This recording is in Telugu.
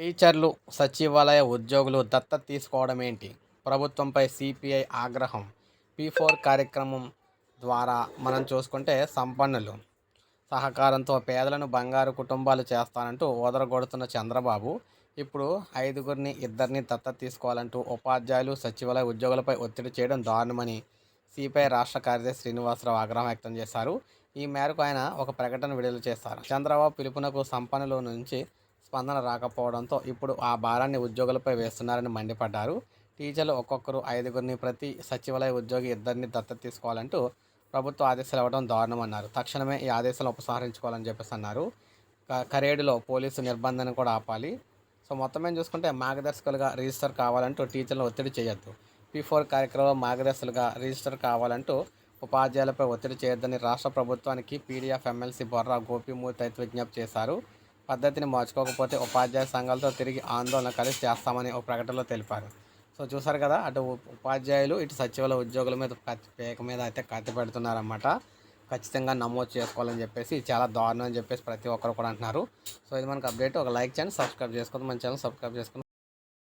టీచర్లు సచివాలయ ఉద్యోగులు దత్త తీసుకోవడం ఏంటి ప్రభుత్వంపై సిపిఐ ఆగ్రహం పీ ఫోర్ కార్యక్రమం ద్వారా మనం చూసుకుంటే సంపన్నులు. సహకారంతో పేదలను బంగారు కుటుంబాలు చేస్తానంటూ ఓదరగొడుతున్న చంద్రబాబు ఇప్పుడు ఐదుగురిని ఇద్దరిని దత్త తీసుకోవాలంటూ ఉపాధ్యాయులు సచివాలయ ఉద్యోగులపై ఒత్తిడి చేయడం దారుణమని సిపిఐ రాష్ట్ర కార్యదర్శి శ్రీనివాసరావు ఆగ్రహం వ్యక్తం చేశారు. ఈ మేరకు ఆయన ఒక ప్రకటన విడుదల చేశారు. చంద్రబాబు పిలుపునకు సంపన్నుల నుంచి స్పందన రాకపోవడంతో ఇప్పుడు ఆ భారాన్ని ఉద్యోగులపై వేస్తున్నారని మండిపడ్డారు. టీచర్లు ఒక్కొక్కరు ఐదుగురిని ప్రతి సచివాలయ ఉద్యోగి ఇద్దరిని దత్తత తీసుకోవాలంటూ ప్రభుత్వ ఆదేశాలు ఇవ్వడం దారుణమన్నారు. తక్షణమే ఈ ఆదేశాలను ఉపసంహరించుకోవాలని చెప్పేసి అన్నారు. కరేడులో పోలీసు నిర్బంధన కూడా ఆపాలి. సో మొత్తం ఏం చూసుకుంటే మార్గదర్శకులుగా రిజిస్టర్ కావాలంటూ టీచర్లను ఒత్తిడి చేయొద్దు. పీ ఫోర్ కార్యక్రమంలో మార్గదర్శకులుగా రిజిస్టర్ కావాలంటూ ఉపాధ్యాయులపై ఒత్తిడి చేయొద్దని రాష్ట్ర ప్రభుత్వానికి పీడీఎఫ్ ఎమ్మెల్సీ బొర్రా గోపిమూర్తి అయితే విజ్ఞప్తి చేశారు. పద్ధతిని మార్చుకోకపోతే ఉపాధ్యాయ సంఘాలతో తిరిగి ఆందోళన కలిసి చేస్తామని ఒక ప్రకటనలో తెలిపారు. సో చూసారు కదా అటు ఉపాధ్యాయులు ఇటు సచివాలయ ఉద్యోగుల మీద పేక మీద అయితే కత్తి పెడుతున్నారన్నమాట. ఖచ్చితంగా నమోదు చేసుకోవాలని చెప్పేసి చాలా దారుణం అని చెప్పేసి ప్రతి ఒక్కరు కూడా అంటున్నారు. సో ఇది మనకు అప్డేట్. ఒక లైక్ చేయండి సబ్స్క్రైబ్ చేసుకోండి మన ఛానల్ సబ్స్క్రైబ్ చేసుకుని